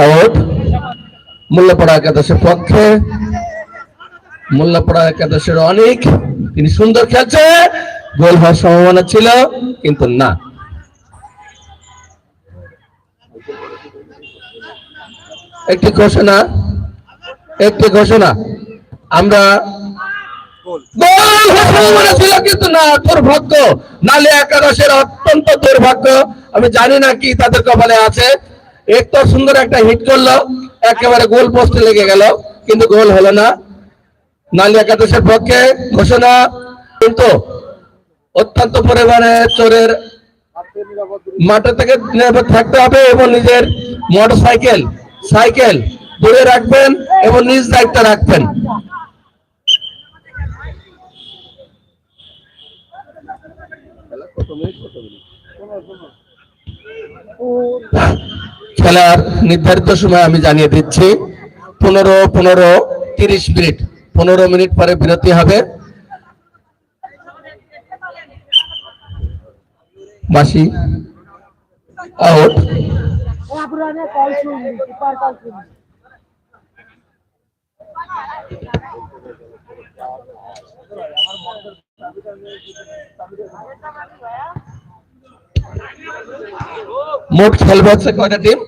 Out Mollapara একাদশের পক্ষে। মোল্লাপাড়া একাদশের অনেক, তিনি সুন্দর খেলছে। গোল হওয়ার সম্ভাবনা ছিল, কিন্তু না। একটি ঘোষণা একটি ঘোষণা। আমরা ছিল, কিন্তু না, দুর্ভাগ্য। নালে একাদশের অত্যন্ত দুর্ভাগ্য। আমি জানি না কি তাদের কপালে আছে। একটু সুন্দর একটা হিট করল, একেবারে গোল পোস্টে লেগে গেল, কিন্তু গোল হলো না। নালী একাদশের পক্ষে ঘোষণা, কিন্তু অত্যন্ত পরিমাণে চোরের মাঠে থেকে নিরাপদ থাকতে হবে এবং নিজের মোটর সাইকেল সাইকেল দূরে রাখবেন এবং নিজ দায়িত্ব রাখবেন। খেলার নির্ধারিত সময় আমি জানিয়ে দিচ্ছি, পনেরো পনেরো, তিরিশ মিনিট, পনেরো মিনিট পরে বিরতি হবে। বাসি আউট পুরানে মোট খেলবে হচ্ছে কয়টা টিম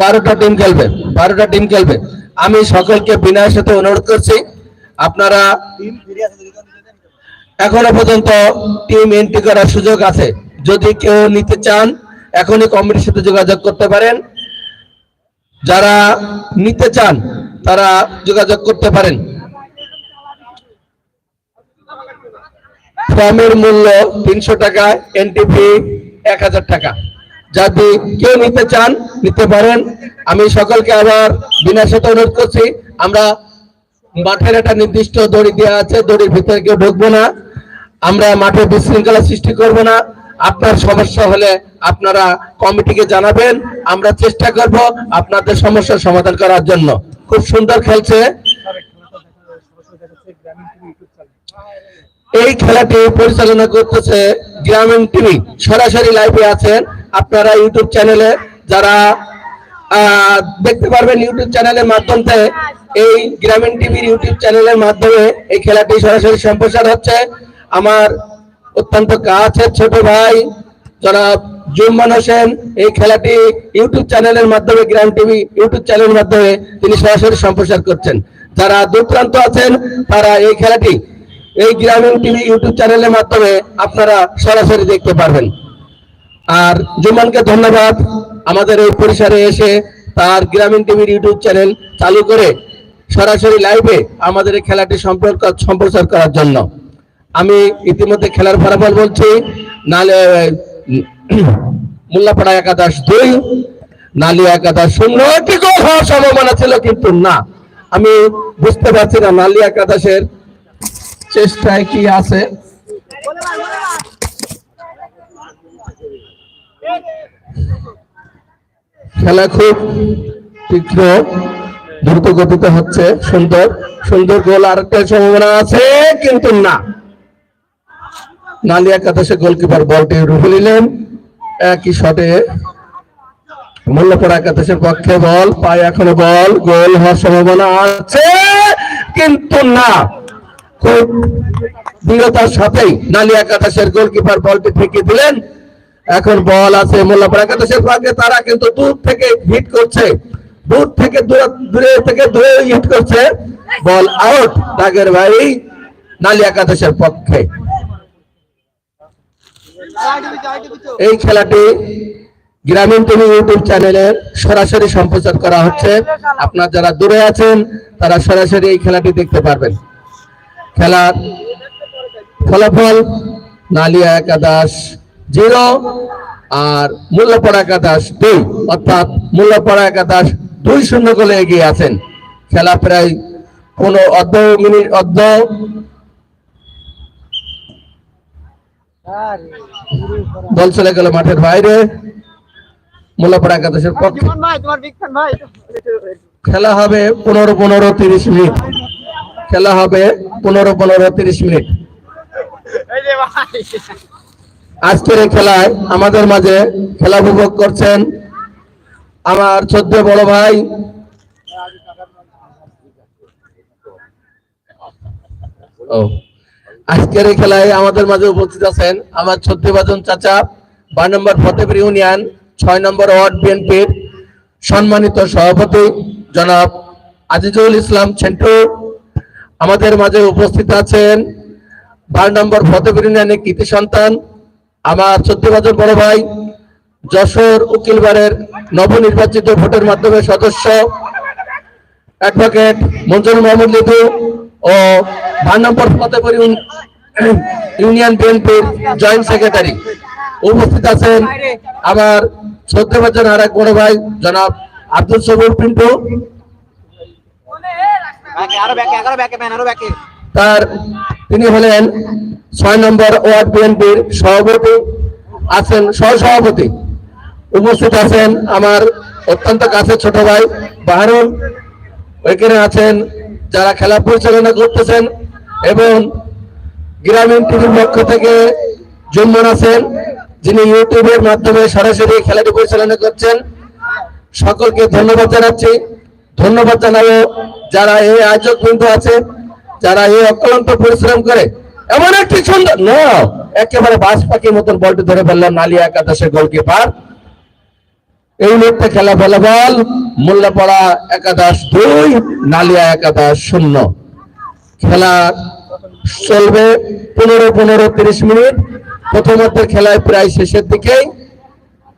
বারোটা টিম খেলবে, বারোটা টিম খেলবে। আমি সকলকে বিনয়ের সাথে অনুরোধ করছি, আপনারা এখনও পর্যন্ত টিম এন্ট্রি করার সুযোগ আছে। যদি কেউ নিতে চান, এখনই কমিটির সাথে যোগাযোগ করতে পারেন। যারা নিতে চান, তারা যোগাযোগ করতে পারেন। ফর্মের মূল্য তিনশো টাকা এন্ট্রি ফি এক হাজার টাকা। যদি কেউ নিতে চান, নিতে পারেন। আমি সকলকে আবার বিনা সাথে অনুরোধ করছি, আমরা মাঠের একটা নির্দিষ্ট দড়ি দেওয়া আছে, দড়ির ভিতরে কেউ ঢুকবো না। আমরা মাঠে বিশৃঙ্খলা সৃষ্টি করব না। আপনার সমস্যা হলে আপনারা কমিটিকে জানাবেন। আমরা চেষ্টা করব আপনাদের সমস্যার সমাধান করার জন্য। খুব সুন্দর খেলছে। এই খেলাটি পরিচালনা করতেছে গ্রামীণ টিভি। সরাসরি লাইভে আছেন আপনারা ইউটিউব চ্যানেলে যারা দেখতে পারবেন ইউটিউব চ্যানেলের মাধ্যমে, এই গ্রামীণ টিভির ইউটিউব চ্যানেলের মাধ্যমে এই খেলাটি সরাসরি সম্প্রচার হচ্ছে। আমার অত্যন্ত কাছের ছোট ভাই জনাব জুম্মান হোসেন, এই খেলাটি ইউটিউব চ্যানেলের মাধ্যমে গ্রাম টিভি ইউটিউব চ্যানেলের মাধ্যমে তিনি সরাসরি সম্প্রচার করছেন। যারা দূরপ্রান্ত আছেন, তারা এই খেলাটি এই গ্রামীণ টিভি ইউটিউব চ্যানেলের মাধ্যমে আপনারা সরাসরি দেখতে পারবেন। আর জুমানকে ধন্যবাদ। আমাদের এই পরিসরে এসে তার গ্রামীণ টিভির ইউটিউব চ্যানেল চালু করে সরাসরি লাইভে আমাদের এই খেলাটি সম্পর্ক সম্প্রচার করার জন্য। আমি ইতিমধ্যে খেলার ফলাফল বলছি, নালে, মোল্লাপাড়া একাদশ দুই, নালী একাদশ শূন্য। একটি গোল হওয়ার সম্ভাবনা ছিল, কিন্তু না। আমি বুঝতে পারছি না, নালী একাদশের চেষ্টায় কি আছে? খেলা খুব তীক্ষ্ণ, দ্রুত গতিতে হচ্ছে সুন্দর। সুন্দর গোল, আরেকটা সম্ভাবনা আছে, কিন্তু না। নালিয়া একাদশে গোলকিপার বলটি রুখে নিলেন। একই শটে মোল্লাপাড়া একাদশের পক্ষে বল, পায় এখনও বল, গোল হওয়ার সম্ভাবনা আছে, কিন্তু না। খুব দৃঢ়তার সাথেই নালী একাদশের গোলকিপার বলটি ফেঁকে দিলেন। এখন বল আছে মোল্লাপাড়া একাদশের ভাগ্যে তারা কিন্তু দূর থেকে হিট করছে। দূর থেকে দূর- থেকে দূরে হিট করছে। বল আউট দাগের ভাই নালী একাদশের পক্ষে। এই খেলাটি গ্রামীণ টিভি ইউটিউব চ্যানেলে সরাসরি সম্প্রচার করা হচ্ছে। আপনার যারা দূরে আছেন, তারা সরাসরি এই খেলাটি দেখতে পারবেন। খেলার ফলাফল নালিয়া একাদশ জিরো আর মূল্যপড়া একাদশ দুই। অর্থাৎ মূল্যপড়া একাদশ দুই শূন্য গোলে এগিয়ে আছেন। খেলা প্রায় পনেরো অর্ধ মিনিট অর্ধ দল চলে গেল মাঠের বাইরে। মূল্যপড়া একাদশের পক্ষে খেলা হবে পনেরো পনেরো তিরিশ মিনিট। খেলা হবে পনেরো পনেরো, তিরিশ মিনিট। আজকের এই খেলায় আমাদের মাঝে খেলা উপভোগ করছেন আমার চোদ্দ বড় ভাই। ও। আজকের এই খেলায় আমাদের মাঝে উপস্থিত আছেন আমার চোদ্দ বাজন চাচা বার নম্বর ফতেপুর ইউনিয়ন, ছয় নম্বর ওয়ার্ড বিএনপির সম্মানিত সভাপতি জনাব আজিজুল ইসলাম ছেন্টু। আমাদের মাঝে উপস্থিত আছেন বার নম্বর ফতেপুর ইউনিয়নের কৃতি সন্তান, আমার চোদ্দ বছর বড় ভাই যশোর উকিলবারের নবনির্বাচিত ভোটের মাধ্যমে সদস্য, অ্যাডভোকেট মঞ্জুর মোহাম্মদ লিটু ও বার নম্বর ফতেপুর ইউনিয়ন বিএনপির জয়েন্ট সেক্রেটারি উপস্থিত আছেন আমার চোদ্দ বছর আর এক বড় ভাই জনাব আব্দুল সবুর পিন্টু। তার তিনি হলেন ছয় নম্বর ওয়ার্ড বিএনপির সভাপতি আছেন, সহসভাপতি। উপস্থিত আছেন আমার অত্যন্ত কাছের ছোট ভাই বাহারুল। ওইখানে আছেন যারা খেলা পরিচালনা করতেছেন এবং গ্রামীণ টিভির পক্ষ থেকে জুম্মান আছেন, যিনি ইউটিউবের মাধ্যমে সরাসরি খেলাটি পরিচালনা করছেন। সকলকে ধন্যবাদ জানাচ্ছি। ধন্যবাদ জানাব যারা এই আয়োজক বৃন্দ আছে, যারা এই অক্লান্ত পরিশ্রম করে, এমন একটি সুন্দর না, একেবারে বাস পাখির মতন বলটি ধরে ফেললেন নালিয়া একাদশের গোলকিপার এই মুহূর্তে খেলা ফলাফল, মোল্লাপাড়া একাদশ দুই, নালিয়া একাদশ শূন্য। খেলা চলবে পনেরো পনেরো তিরিশ মিনিট। প্রথমার্ধের খেলায় প্রায় শেষের দিকেই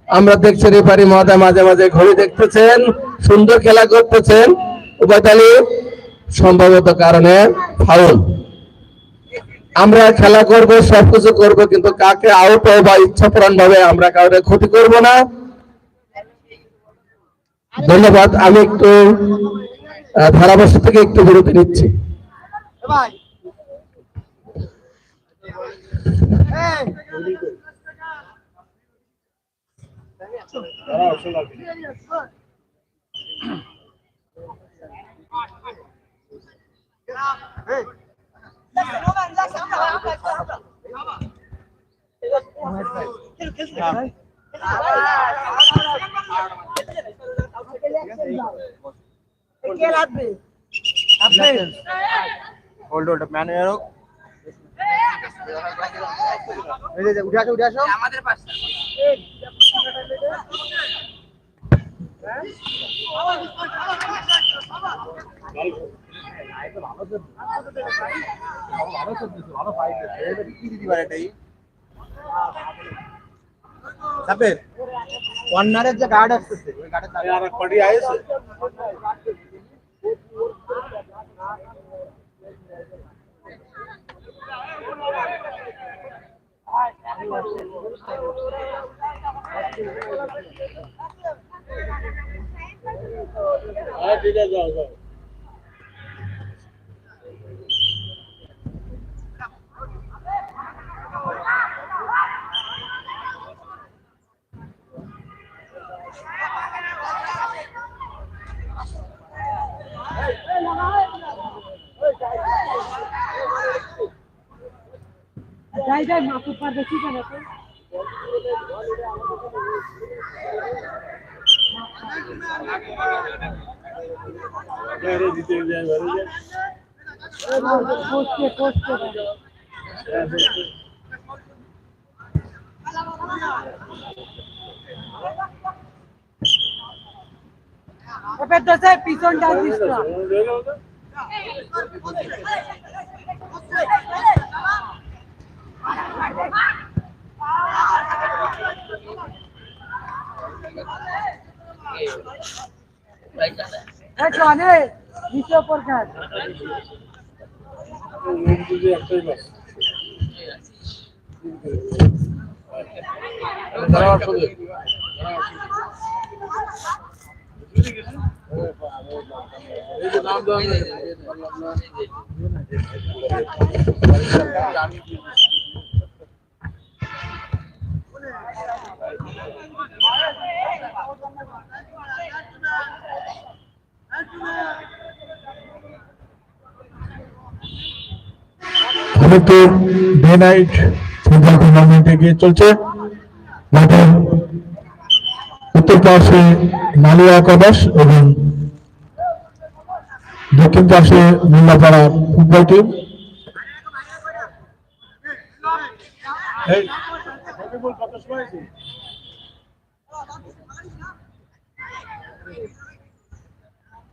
আমরা দেখছি রেফারি মহোদয় মাঝে মাঝে ঘড়ি দেখতেছেন, সুন্দর খেলা করতেছেন। উবায়দ আলী সম্ভবত কারণে ফাউল। আমরা খেলা করব, সবকিছু করব, কিন্তু কাকে আউট বা ইচ্ছাপূরণ ভাবে আমরা কাউকে ক্ষতি করব না। ধন্যবাদ, আমি একটু ধারাভাষ্য থেকে একটু বিরতি নিচ্ছি। হোল্ড হোল্ড ম্যান এরো এই যে উঠে আসো উঠে আসো আমাদের পাশে কর্নারের যে গার্ড আসতেছে ওই গার্ডের আর পার্টি আইছে। যাই যাই মাসুদ পার দেখি কেন তো পোস্টে এবার দশে পিছনটা দিস না নিচে উপর কাজ যেহেতু ডে নাইট ফুটবল টুর্নামেন্ট এগিয়ে চলছে। মাঠের উত্তর পাশে নালিয়া একাদশ এবং দক্ষিণ পাশে মোল্লাপাড়া ফুটবল টিম।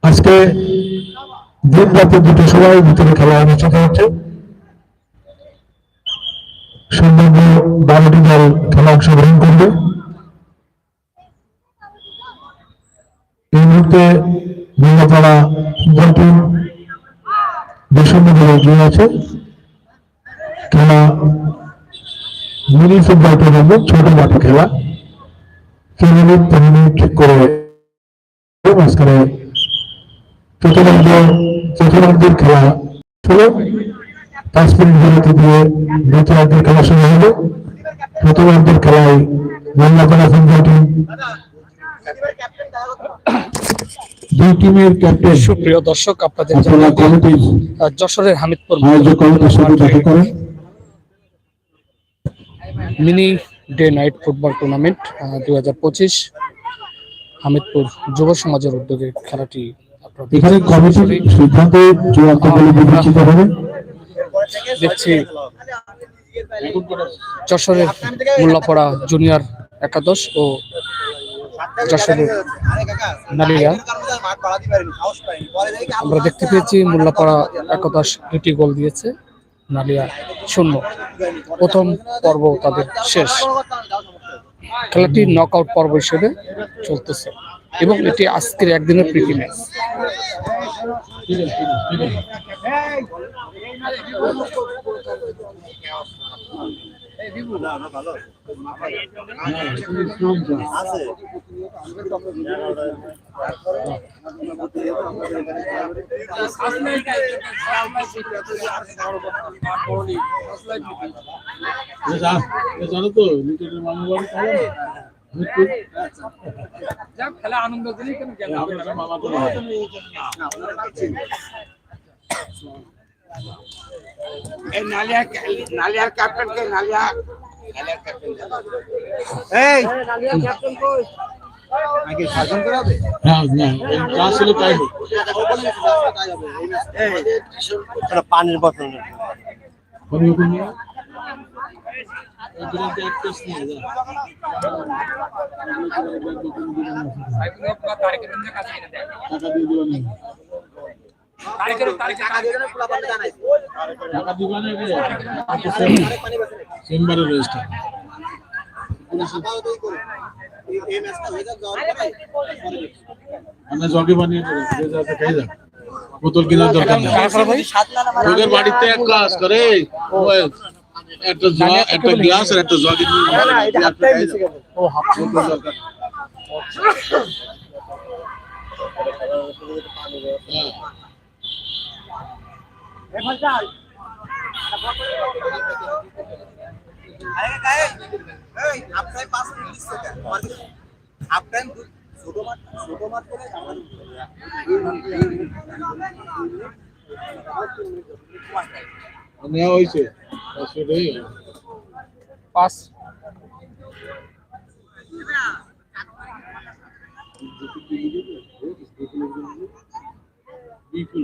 আজকে দিনব্যাপী দুটো সময় ভিতরে খেলা অনুষ্ঠিত হচ্ছে। সম্ভাব্য বারোটি দল খেলা অংশগ্রহণ করবে এই মুহূর্তে আছে। খেলা মিনি ফুটবল টুর্নামেন্ট ছোট মাঠে খেলা। তিন মিনিট তিন মিনিট করে মাঝখানে প্রথমার্ধের খেলা ষোলো পাঁচ মিনিট বিরতি দিয়ে দ্বিতীয়ার্ধের খেলা শুরু হবে প্রথমার্ধের খেলায় মোল্লাপাড়া ফুটবল টিম দুই টিমের ক্যাপ্টেন সুপ্রিয় দর্শক আপনাদের যশোরের Hamidpur mini day night football tournament দুই হাজার পঁচিশ হামিদপুর যুব সমাজের উদ্যোগে খেলাটি এখানে কমিটির সিদ্ধান্ত চূড়ান্ত বলে বিবেচিত হবে। দেখছি যশোরের মোল্লাপাড়া জুনিয়র একাদশ ও নালিয়া আমরা দেখতে পেয়েছি মোল্লাপাড়া একাদশ দুটি গোল দিয়েছে নালিয়া শূন্য। প্রথম পর্ব তাদের শেষ। খেলাটি নকআউট পর্ব হিসেবে চলতেছে। এবং এটি আজকের একদিনের প্রীতি ম্যাচ। জানো তো লিটনের মামা বাড়ি খেলা আনন্দ তো হয়। এই নাকি শাসন করে হবে হ্যাঁ না এই যা ছিল তাই হোক। পানির বোতল কবি হুকুম নিয়ে এই দুটো এক পিস নিয়ে যা টাকা দিয়ে দিবা না টাকা দিবা না রে চেম্বারে আমরা জগে বানিয়ে বোতল কেনার দরকার নেই। তোদের বাড়িতে এক কাজ করে একটা জগ একটা গ্লাস আর একটা জগে ও হাফ দরকার। হ্যাঁ। ছোট মাঠ ছোট মাঠ করে নেওয়া হয়েছে পাঁচশো টাকা পাস বিপুল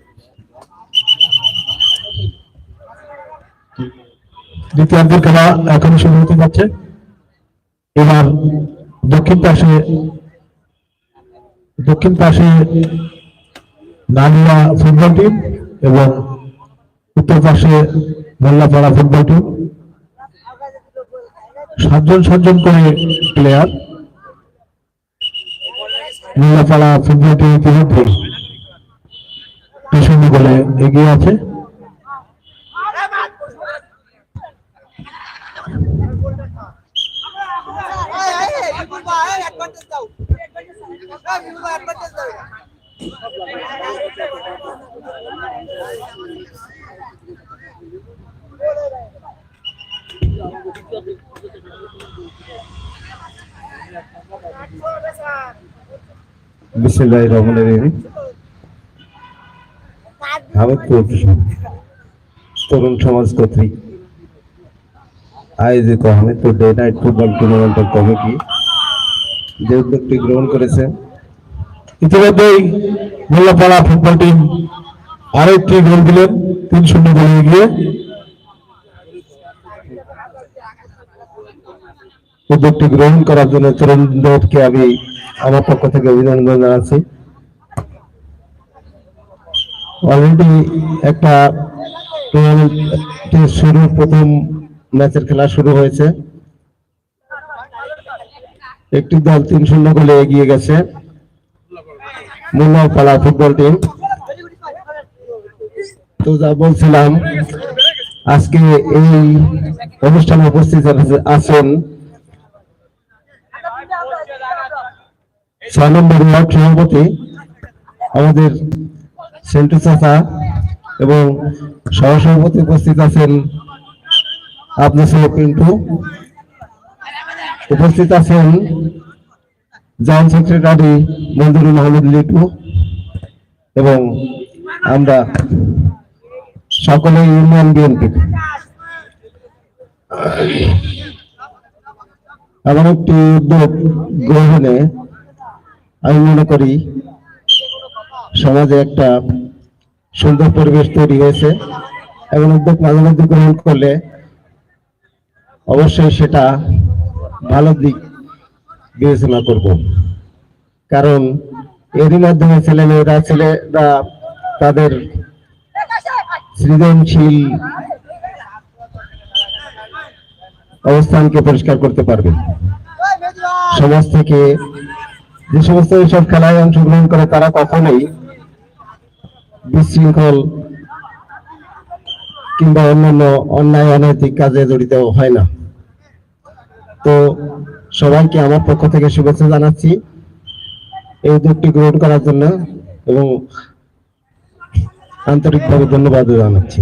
দ্বিতীয়ার্ধের খেলা এখন শুরু হতে যাচ্ছে। এবার দক্ষিণ পাশে দক্ষিণ পাশে নালিয়া ফুটবল টিম এবং উত্তর পাশে মোল্লাপাড়া ফুটবল টিম। সাতজন সাতজন করে প্লেয়ার মোল্লাপাড়া ফুটবল টিম ইতিমধ্যে পেছনে বলে এগিয়ে আছে। রহমান রহিম হামিদপুর তরুণ সমাজ কর্তৃক আয়োজিত হামিদপুর ডে নাইট ফুটবল টুর্নামেন্টের কমিটি যে উদ্যোগটি গ্রহণ করেছে ইতিমধ্যেই মোল্লাপাড়া ফুটবল টিম আরেকটি গোল দিলেন, তিন শূন্য গোলে এগিয়ে। উদ্যোগটি গ্রহণ করার জন্য তরুণদেরকে আমি আমার পক্ষ থেকে অভিনন্দন জানাচ্ছি। অলরেডি একটা টুর্নামেন্টের শুরু, প্রথম ম্যাচের খেলা শুরু হয়েছে। একটি দল তিন শূন্য গোলে এগিয়ে গেছে। Munnapara football team. তো যা বলছিলাম, আজকে এই অনুষ্ঠানে উপস্থিত আছেন ছয় নম্বর ওয়ার্ড সভাপতি আমাদের সেন্টু চাচা এবং সহসভাপতি উপস্থিত আছেন আপনার সহ পিন্টু। উপস্থিত আছেন জয়েন্ট সেক্রেটারি মঞ্জুরুল মাহমুদ লিটু এবং আমরা সকলে ইউনিয়ন বিএনপি। এমন একটি উদ্যোগ গ্রহণে আমি মনে করি সমাজে একটা সুন্দর পরিবেশ তৈরি হয়েছে এবং উদ্যোগ মাঝে মধ্যে গ্রহণ করলে অবশ্যই সেটা ভালো দিক বিবেচনা করব। কারণ এরই মাধ্যমে ছেলেমেয়েরা ছেলেরা তাদের সৃজনশীল অবস্থানকে পরিষ্কার করতে পারবে। সমাজ থেকে যে সমস্ত এইসব খেলায় অংশগ্রহণ করে, তারা কখনোই বিশৃঙ্খল কিংবা অন্যান্য অন্যায়, অনৈতিক কাজে জড়িত হয় না। তো সবাইকে আমার পক্ষ থেকে শুভেচ্ছা জানাচ্ছি এই উদ্যোগটি গ্রহণ করার জন্য এবং আন্তরিকভাবে ধন্যবাদ জানাচ্ছি।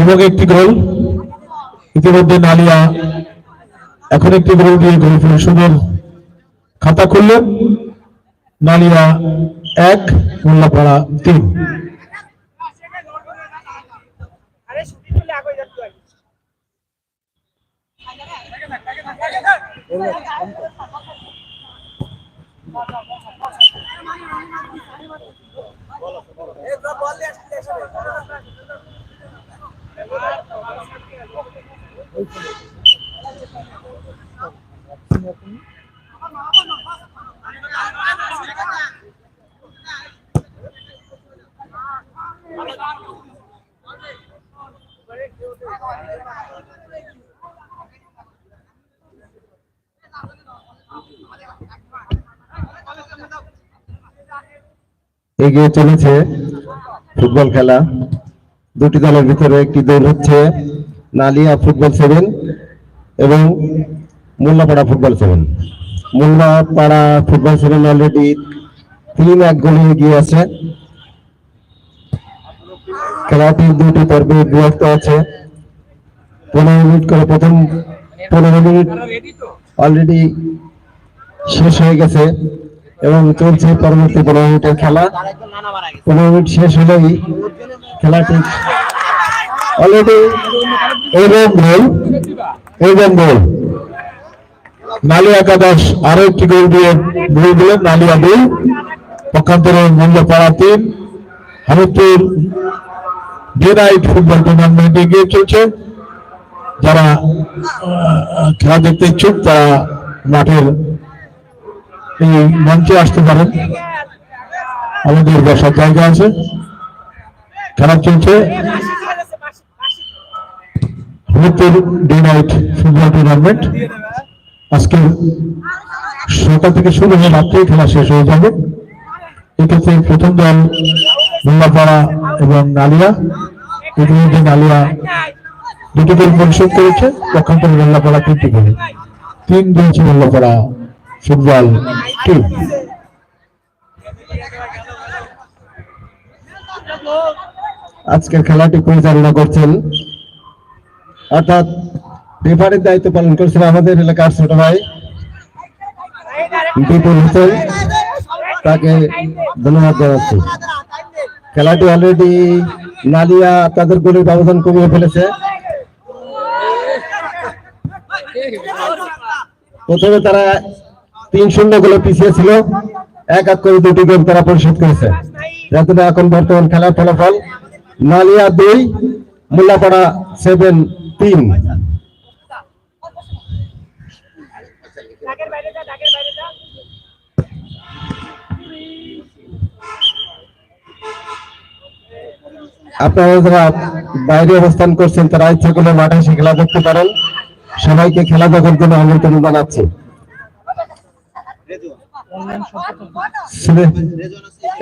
এবং একটি গোল। ইতিমধ্যে নালিয়া এখন একটি গোল দিয়ে গোল পরিশোধের খাতা খুললেন নালিয়া এক, মোল্লাপাড়া তিন। এগিয়ে চলেছে ফুটবল খেলা। দুটি দলের ভিতরে একটি দল হচ্ছে নালিয়া ফুটবল সেভেন এবং Mollapara football seven. Mollapara football seven already তিন এক গোলে এগিয়ে আছে। খেলাটি দুটি পর্বে বিভক্ত আছে। পনেরো মিনিট করে প্রথম পনেরো মিনিট অলরেডি শেষ হয়ে গেছে। এবং চলছে পরবর্তী পনেরো মিনিটের খেলা। পনেরো মিনিট শেষ হলেই খেলাটি অলরেডি এবং গোল এবং গোল। নালিয়া একাদশ আরও একটি গোল দিয়ে গোল দিলেন নালিয়া দুই। পক্ষান্তরে মোল্লাপাড়া তিন। Hamidpur day night football tournament এগিয়ে চলছে। যারা খেলা দেখতে ইচ্ছুক, তারা মাঠের এই মঞ্চে আসতে পারেন। আমাদের বসার জায়গা আছে। খেলা চলছে। Haludpur day night football tournament আজকে সকাল থেকে শুরু হয়ে রাত্রে খেলা শেষ হয়ে যাবে। এক্ষেত্রে প্রথম দল মোল্লাপাড়া এবং নালিয়া। ইতিমধ্যে নালিয়া দুটি গোল পরিশোধ করেছে। পক্ষান্তরে মোল্লাপাড়া তিনটি গোল। তিন দিয়েছে মোল্লাপাড়া ফুটবল টিম। আজকের খেলাটি পরিচালনা করছেন, অর্থাৎ রেফারির দায়িত্ব পালন করছেন আমাদের এলাকার ছোট ভাই বিপুল হোসেন। তাকে ধন্যবাদ জানাচ্ছি। খেলাটি অলরেডি নালিয়া তাদের গোলের ব্যবধান কমিয়ে ফেলেছে। প্রথমে তারা তিন শূন্য গোলে পিছিয়ে ছিল। এক এক করে দুটি গোল তারা পরিশোধ করেছে। যাতে এখন বর্তমান খেলার ফলাফল নালিয়া দুই, মোল্লাপাড়া সেভেন তিন। আপনারা যারা বাইরে অবস্থান করছেন, তারা ইচ্ছা করলে মাঠে এসে খেলা দেখতে পারেন। সবাইকে খেলা দেখার জন্য আমন্ত্রণ জানাচ্ছি।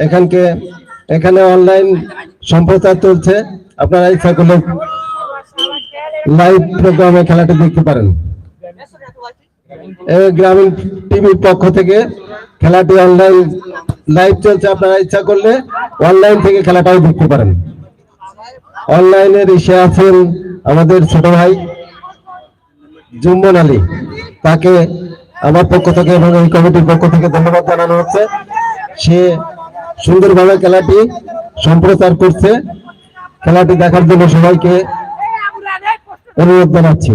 এখানকে, এখানে অনলাইন সম্প্রচার চলছে। আপনারা ইচ্ছা করলে লাইভ প্রোগ্রামে খেলাটি দেখতে পারেন। গ্রামীণ টিভির পক্ষ থেকে খেলাটি অনলাইন লাইভ চলছে। আপনারা ইচ্ছা করলে অনলাইন থেকে খেলাটাও দেখতে পারেন। অনলাইনের ইসে আছেন আমাদের ছোট ভাই জুম্মন আলী। তাকে আমার পক্ষ থেকে এবং এই কমিটির পক্ষ থেকে ধন্যবাদ জানানো হচ্ছে। সে সুন্দরভাবে খেলাটি সম্প্রচার করছে। খেলাটি দেখার জন্য সবাইকে অনুরোধ জানাচ্ছি।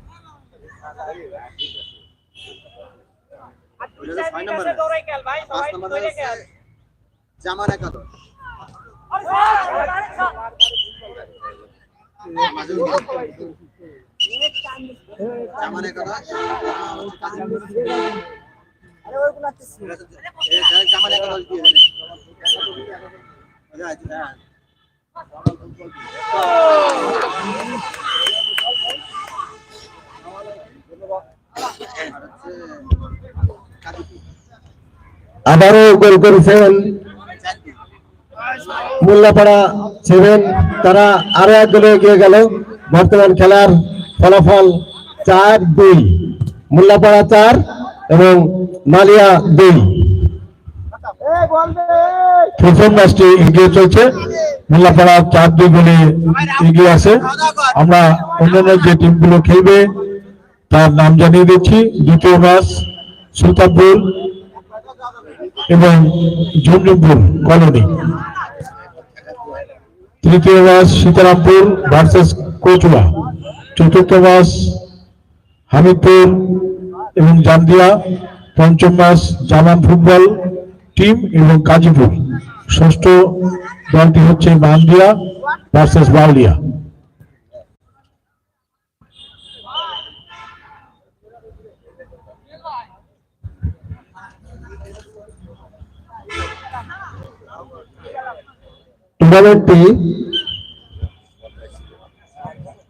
জামার একাদশ। জামান একাদশ। জামান একাদশ দিয়ে দেন। আবারও গোল করেছেন মোল্লাপাড়া সেভেন। তারা আরও এক গোলে এগিয়ে গেল। বর্তমান খেলার ফলাফল চার দুই। মোল্লাপাড়া চার এবং মালিয়া দুই। প্রথম ম্যাচটি এগিয়ে চলছে। মোল্লাপাড়া চার দুই গোলে এগিয়ে আছে। আমরা অন্যান্য যে টিমগুলো খেলবে তার নাম জানিয়ে দিচ্ছি, দ্বিতীয় ম্যাচ সুলতানপুর এবং ঝুমঝুমপুর কলোনি। তৃতীয় ম্যাচ সীতারামপুর ভার্সেস কচুয়া। চতুর্থ ম্যাচ হামিদপুর এবং জান্দিয়া পঞ্চম ম্যাচ জামান ফুটবল টিম এবং কাজীপুর। ষষ্ঠ দলটি হচ্ছে মান্দিয়া ভার্সেস বাউলিয়া।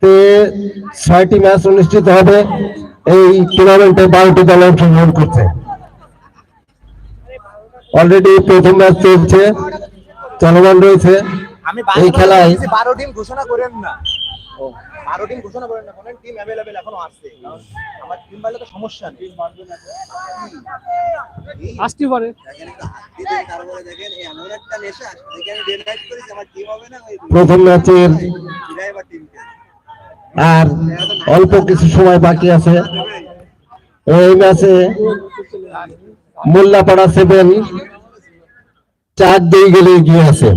তে ছয়টি ম্যাচ অনুষ্ঠিত হবে। এই টুর্নামেন্টে বারোটি দল অংশগ্রহণ করছে। অলরেডি প্রথম ম্যাচ চলছে চলমান রয়েছে। এই খেলায় বারো টিম ঘোষণা করেন না। বারো টিম ঘোষণা করেন না কোন টিম অ্যাভেলেবেল এখনও আছে। আমার টিম বাড়লে তো সমস্যা নেই। আসতে পারে। প্রথম ম্যাচের আর অল্প কিছু সময় বাকি আছে। এই ম্যাচে মোল্লাপাড়া সেভেন চার দুই গেলে এগিয়ে আছে।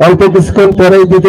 অল্প কিছুক্ষণ পরেই দিতে